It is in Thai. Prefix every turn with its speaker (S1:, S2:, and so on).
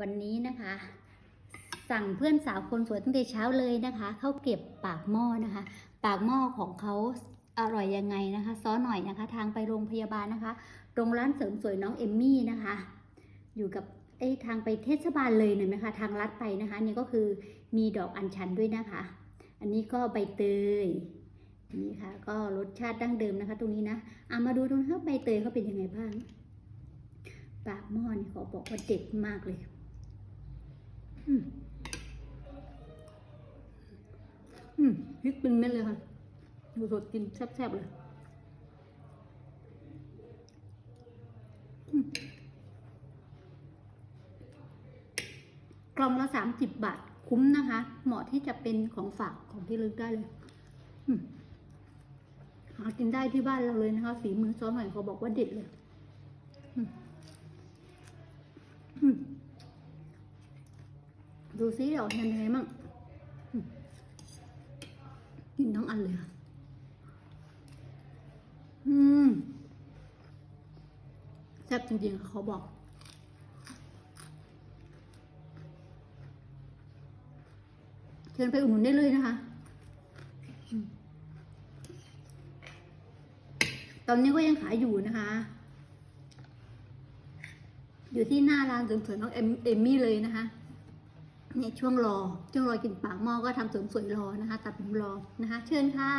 S1: วันนี้นะคะ สั่งเพื่อนสาวคนสวยตั้งแต่เช้าเลยนะคะเขาเก็บปากหม้อนะคะ ปากหม้อของเขาอร่อยยังไงนะคะซ้อหน่อยนะคะ ทางไปโรงพยาบาลนะคะโรงร้านเสริมสวยน้องเอมมี่นะคะ อยู่กับไอ้ทางไปเทศบาลเลยหน่อยไหมคะทางลัดไปนะคะ นี่ก็คือมีดอกอัญชันด้วยนะคะ อันนี้ก็ใบเตยนี่ค่ะ ก็รสชาติดั้งเดิมนะคะ ตรงนี้นะเอามาดูตรงนี้ใบเตยเขาเป็นยังไงบ้างปากหม้อนี่ขอบอกว่าเด็ดมากเลย อืมอืมพริกเป็นเม็ดเลยค่ะดูสดกินแซ่บๆเลยกล่องละสามสิบบาท คุ้มนะคะ เหมาะที่จะเป็นของฝากของที่ระลึกได้เลยหากินได้ที่บ้านเราเลยนะคะ ฝีมือซ้อนหน่เขาบอกว่าเด็ดเลย อืม ดูซิเดี๋ยวทำยังไงมั่งกินทั้งอันเลยค่ะ อืมแซ่บจริงๆเขาบอก เชิญไปอุดหนุนได้เลยนะคะ ตอนนี้ก็ยังขายอยู่นะคะ อยู่ที่หน้าร้านเสริมสวยน้องเอมเอมมี่เลยนะคะ เนี่ยช่วงรอช่วงรอกินปากหม้อก็ทำเสริมสวยรอนะคะ ตัดผมรอนะคะ เชิญค่ะ